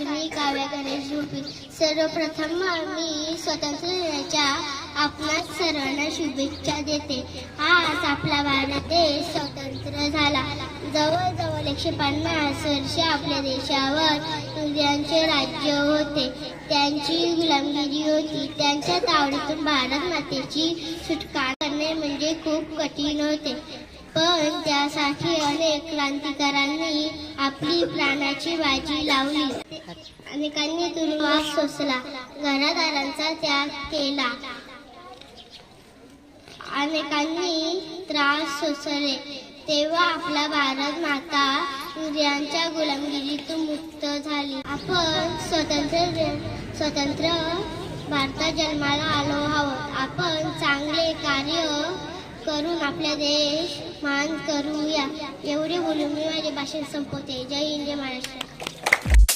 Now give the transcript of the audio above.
मी काव्या गणेश झोपी सर्वप्रथम मी स्वतंत्र दिनाच्या आपल्या सर्वांना शुभेच्छा देते. आज आपला भारत देश स्वतंत्र झाला. जवळजवळ एकशे पन्नास वर्ष आपल्या देशावर इंग्रजांचे राज्य होते. त्यांची गुलामगिरी होती. त्यांच्या तावडीतून भारत मातेची सुटका करणे म्हणजे खूप कठीण होते. पण त्यासाठी अनेक क्रांतिकारांनी आपली प्राणाची बाजी लावली. अनेकांनी तुरुंगवास सोसला. घरादारांचा त्याग केला. अनेकांनी त्रास सोसले. तेव्हा आपला भारत माता इंग्रजांच्या गुलामगिरीतून मुक्त झाली. आपण स्वतंत्र स्वतंत्र भारतात जन्माला आलो आहोत. आपण चांगले कार्य करून आपला देश मान करूया एवढे बोलून मी माझे भाषण संपवते. जय हिंद जय महाराष्ट्र.